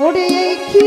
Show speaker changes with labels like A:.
A: ওরে এই কি